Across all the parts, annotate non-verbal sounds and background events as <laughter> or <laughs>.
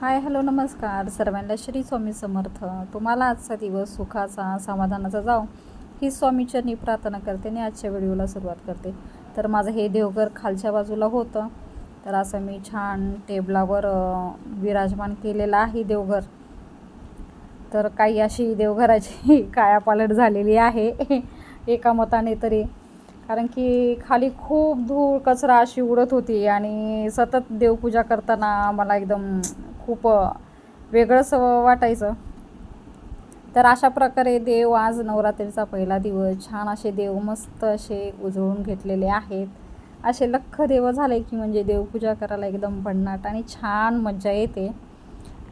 Hi hello नमस्कार. सर्वांना श्री स्वामी समर्थ. तुम्हाला आजचा दिवस सुखाचा समाधानाचा जाओ ही स्वामीचरणी प्रार्थना करते आणि आजच्या व्हिडिओला सुरुवात करते. तर माझं हे देवघर खालच्या बाजूला होतं. तर असं मी छान टेबलावर विराजमान केलेलं आहे देवघर. तर काही अशी देवघराची <laughs> कायापालट झालेली आहे. एका मताने तरी कारण की खाली खूप धूळ कचरा अशी उडत होती आणि सतत देवपूजा करताना मला एकदम खूप वेगळंच वाटायचं. तर अशा प्रकारे देव आज नवरात्रीचा पहिला दिवस. छान असे देव मस्त असे उजळून घेतलेले आहेत. असे लख्ख देव झाले की म्हणजे देवपूजा करायला एकदम भन्नाट आणि छान मज्जा येते.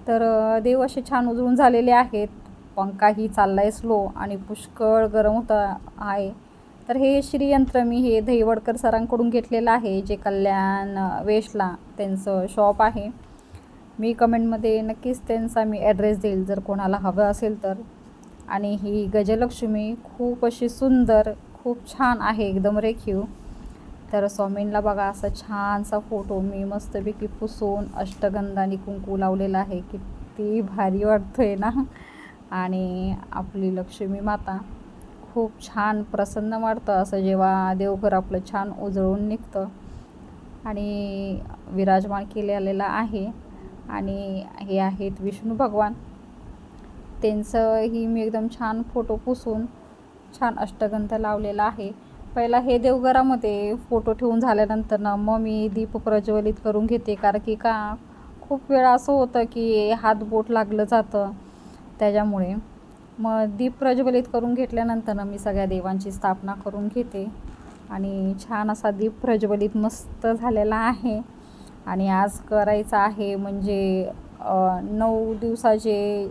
तर देव असे छान उजळून झालेले आहेत. पंखाही चालला आहे स्लो आणि पुष्कळ गरम होता आहे. तर हे श्रीयंत्र मी हे दहीवडकर सरांकडून घेतलेलं आहे जे कल्याण वेशला त्यांचं शॉप आहे. मी कमेंटमध्ये नक्कीच त्यांचा मी ॲड्रेस देईल जर कोणाला हवं असेल तर. आणि ही गजलक्ष्मी खूप अशी सुंदर खूप छान आहे एकदम रेखीव. तर स्वामींना बघा असा छानसा फोटो मी मस्तपैकी पुसून अष्टगंधाने कुंकू लावलेला आहे. किती भारी वाटतोय ना? आणि आपली लक्ष्मी माता. खूप छान प्रसन्न वाटतं असं जेव्हा देवघर आपलं छान उजळून निघतं. आणि विराजमान केलेला आहे. आणि हे आहेत विष्णू भगवान. त्यांचंही मी एकदम छान फोटो पुसून छान अष्टगंध लावलेला आहे. पहिला हे देवघरामध्ये फोटो ठेवून झाल्यानंतर ना मग मी दीप प्रज्वलित करून घेते. कारण की का खूप वेळा असं होतं की हात बोट लागलं जातं त्याच्यामुळे. मग दीप प्रज्वलित करून घेतल्यानंतर मी सगळ्या देवांची स्थापना करून घेते. आणि छान असा दीप प्रज्वलित मस्त झालेला आहे. आणि आज करायचं आहे म्हणजे नऊ दिवसाचे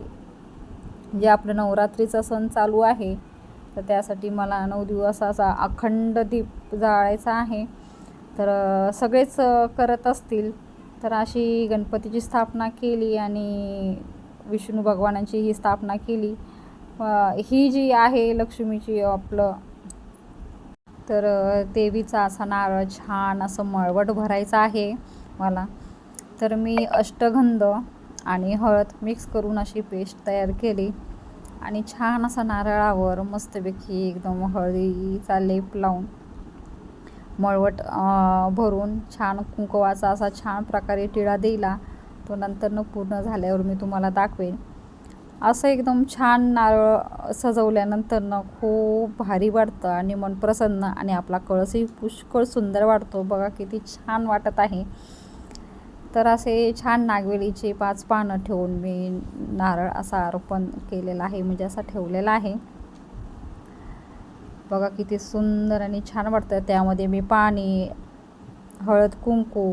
जे आपलं नवरात्रीचा सण चालू आहे तर त्यासाठी मला नऊ दिवसाचा अखंड दीप जाळायचा आहे. तर सगळेच करत असतील तर अशी गणपतीची स्थापना केली आणि विष्णू भगवानांची ही स्थापना केली. ही जी आहे लक्ष्मीची आपलं तर देवीचा असा नारळ छान असं मळवट भरायचा आहे मला. तर मी अष्टगंध आणि हळद मिक्स करून अशी पेस्ट तयार केली आणि छान असा नारळावर मस्तपैकी एकदम हळदीचा लेप लावून मळवट भरून छान कुंकवाचा असा छान प्रकारे टिळा दिला. तो नंतरनं पूर्ण झाल्यावर मी तुम्हाला दाखवेन. असं एकदम छान नारळ सजवल्यानंतरनं खूप भारी वाटतं आणि मन प्रसन्न आणि आपला कळसही पुष्कळ सुंदर वाटतो. बघा किती छान वाटत आहे. तर असे छान नागवेलीचे पाच पानं ठेवून मी नारळ असा अर्पण केलेला आहे. म्हणजे असा ठेवलेला आहे. बघा किती सुंदर आणि छान वाटतं. त्यामध्ये मी पाणी हळद कुंकू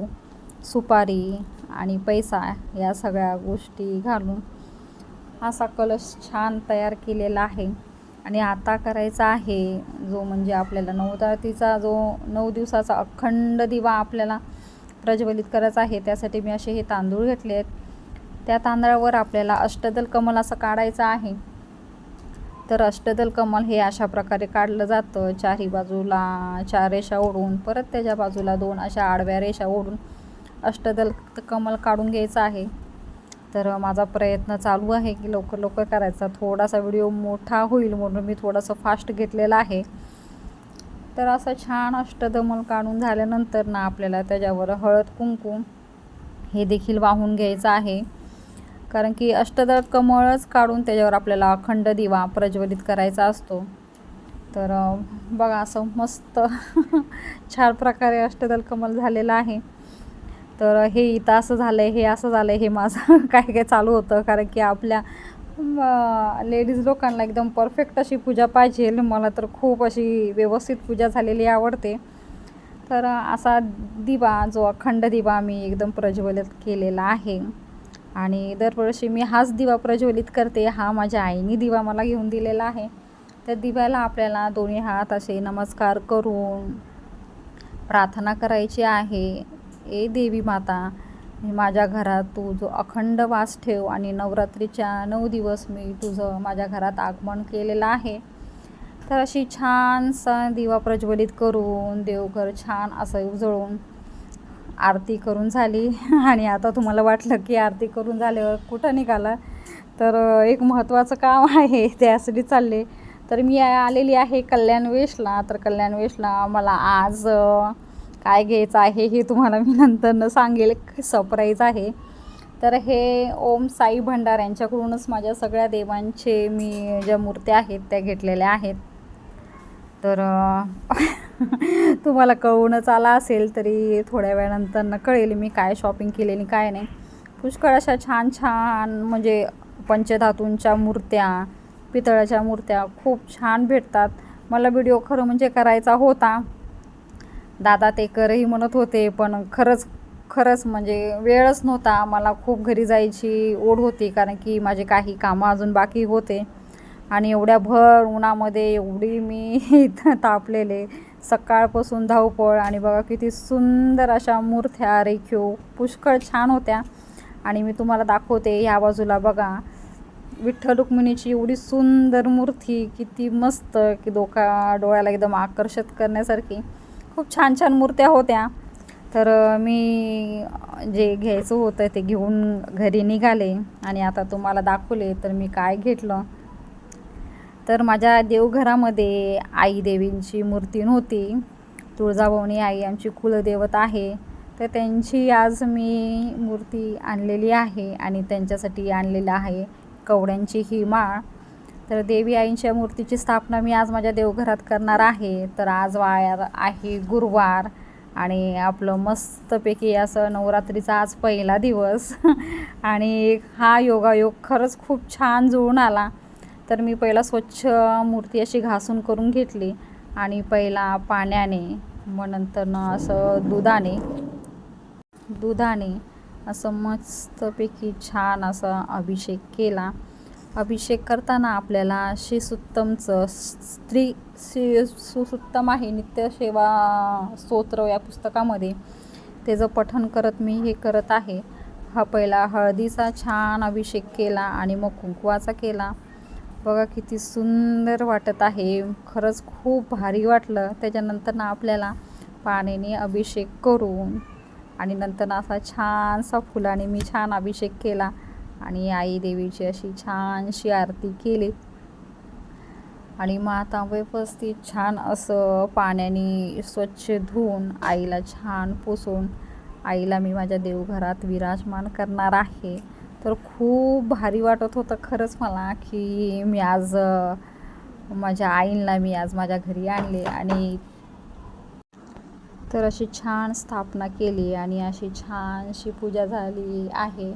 सुपारी आणि पैसा या सगळ्या गोष्टी घालून असा कलश छान तयार केलेला आहे. आणि आता करायचा आहे जो म्हणजे आपल्याला नवरात्रीचा जो नऊ दिवसाचा अखंड दिवा आपल्याला प्रज्वलित करायचा आहे त्यासाठी मी असे हे तांदूळ घेतले आहेत. त्या तांदळावर आपल्याला अष्टदल कमल असं काढायचं आहे. तर अष्टदल कमल हे अशा प्रकारे काढलं जातं. चारही बाजूला चार रेषा ओढून परत त्याच्या बाजूला दोन अशा आडव्या रेषा ओढून अष्टदल कमल काढून घ्यायचं आहे. तर माझा प्रयत्न चालू आहे की लवकर लवकर करायचा. थोडासा व्हिडिओ मोठा होईल म्हणून मी थोडंसं फास्ट घेतलेला आहे. तर असं छान अष्टदमल काढून झाल्यानंतर ना आपल्याला त्याच्यावर हळद कुंकू हे देखील वाहून घ्यायचं आहे. कारण की अष्टदळ कमळच काढून त्याच्यावर आपल्याला अखंड दिवा प्रज्वलित करायचा असतो. तर बघा असं मस्त <laughs> छान प्रकारे अष्टदल कमल झालेलं आहे. तर हे इथं असं झालं आहे हे असं झालं आहे हे माझं <laughs> काय काय चालू होतं. कारण की आपल्या लेडीज लोकांना एकदम परफेक्ट अशी पूजा पाहिजे. मला तर खूप अशी व्यवस्थित पूजा झालेली आवडते. तर असा दिवा जो अखंड दिवा मी एकदम प्रज्वलित केलेला आहे. आणि दरवर्षी मी हाच दिवा प्रज्वलित करते. हा माझ्या आईने दिवा मला घेऊन दिलेला आहे. त्या दिव्याला आपल्याला दोन्ही हात असे नमस्कार करून प्रार्थना करायची आहे. ए देवी माता माझ्या घरात तू जो अखंड वास ठेव आणि नवरात्रीच्या नऊ दिवस मी तुझं माझ्या घरात आगमन केलेलं आहे. तर अशी छानसा दिवा प्रज्वलित करून देवघर छान असं उजळून आरती करून झाली. <laughs> आणि आता तुम्हाला वाटलं की आरती करून झाल्यावर कुठं निघाला? तर एक महत्त्वाचं काम आहे त्यासाठी चालले. तर मी आलेली आहे कल्याण वेशला. तर कल्याण वेशला मला आज काय घ्यायचं आहे हे तुम्हाला मी नंतर सांगेल. सरप्राईज आहे. तर हे ओम साई भंडार यांच्याकडूनच माझ्या सगळ्या देवांचे मी ज्या मूर्त्या आहेत त्या घेतलेल्या आहेत. तर <laughs> तुम्हाला कळूनच आला असेल तरी थोड्या वेळानंतर कळेल मी काय शॉपिंग केलेली काय नाही. पुष्कळ अशा छान छान म्हणजे पंचधातूंच्या मूर्त्या पितळाच्या मूर्त्या खूप छान भेटतात. मला व्हिडिओ खरं म्हणजे करायचा होता. दादा ते करही म्हणत होते पण खरंच खरंच म्हणजे वेळच नव्हता. मला खूप घरी जायची ओढ होती कारण की माझे काही कामं अजून बाकी होते. आणि एवढ्या भर उन्हामध्ये एवढी मी इथं तापलेले. सकाळपासून धावपळ आणि बघा किती सुंदर अशा मूर्त्या रेखीव पुष्कळ छान होत्या. आणि मी तुम्हाला दाखवते ह्या बाजूला बघा. विठ्ठल रुक्मिणीची एवढी सुंदर मूर्ती किती मस्त की डोका डोळ्याला एकदम आकर्षित करण्यासारखी. खूप छान छान मूर्त्या होत्या. तर मी जे घ्यायचं होतं ते घेऊन घरी निघाले आणि आता तुम्हाला दाखवले तर मी काय घेतलं. तर माझ्या देवघरामध्ये आई देवींची मूर्ती नव्हती. तुळजाभवानी आई आमची कुलदेवत आहे. तर त्यांची आज मी मूर्ती आणलेली आहे आणि त्यांच्यासाठी आणलेलं आहे कवड्यांची ही माळ. तर देवी आईंच्या मूर्तीची स्थापना मी आज माझ्या देवघरात करणार आहे. तर आज वार आहे गुरुवार आणि आपलं मस्तपैकी असं नवरात्रीचा आज पहिला दिवस. <laughs> आणि हा योगायोग खरंच खूप छान जुळून आला. तर मी पहिला स्वच्छ मूर्ती अशी घासून करून घेतली आणि पहिला पाण्याने मग नंतरनं असं दुधाने दुधाने असं मस्तपैकी छान असा अभिषेक केला. अभिषेक करताना आपल्याला श्रीसुत्तमचं स्त्री श्री सुसुत्तम आहे नित्यसेवा स्तोत्र या पुस्तकामध्ये. त्याचं पठन करत मी हे करत आहे. हा पहिला हळदीचा छान अभिषेक केला आणि मग कुंकवाचा केला. बघा किती सुंदर वाटत आहे. खरंच खूप भारी वाटलं. त्याच्यानंतर ना आपल्याला पाण्याने अभिषेक करून आणि नंतर असा छानसा फुलाने मी छान अभिषेक केला. आणि आई देवीची अशी छानशी आरती केली. आणि मग व्यवस्थित छान असं पाण्याने स्वच्छ धुवून आईला छान पुसून आईला मी माझ्या देवघरात विराजमान करणार आहे. तर खूप भारी वाटत होतं खरंच मला की मी आज माझ्या आईला मी आज माझ्या घरी आणले आणि तर अशी छान स्थापना केली आणि अशी छानशी पूजा झाली आहे.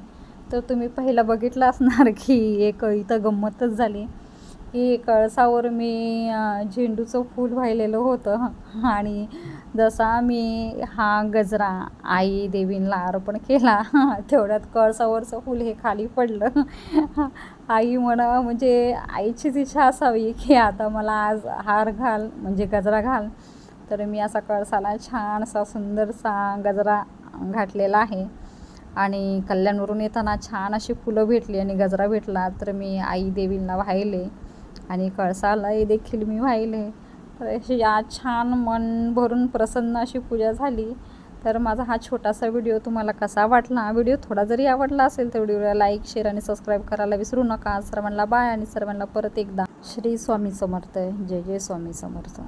तर तुम्ही पहिलं बघितलं असणार <laughs> की एक इथं गंमतच झाली. की कळसावर मी झेंडूचं फूल वाहिलेलं होतं. <laughs> आणि जसा मी हा गजरा आई देवींना अर्पण केला <laughs> तेवढ्यात कळसावरचं फूल हे खाली पडलं. आई म्हणा म्हणजे आईचीच इच्छा असावी की आता मला आज हार घाल म्हणजे गजरा घाल. तर मी असा कळसाला छान असा सुंदरसा गजरा घातलेला आहे. आणि कल्याणवरून येताना छान अशी फुलं भेटली आणि गजरा भेटला तर मी आई देवींना वाहिले आणि कळसालाही देखील मी वाहिले. तर अशी आज छान मन भरून प्रसन्न अशी पूजा झाली. तर माझा हा छोटासा व्हिडिओ तुम्हाला कसा वाटला? व्हिडिओ थोडा जरी आवडला असेल तर व्हिडिओला लाईक शेअर आणि सबस्क्राईब करायला विसरू नका. सर्वांना बाय आणि सर्वांना परत एकदा. श्री स्वामी समर्थ. जय जय स्वामी समर्थ.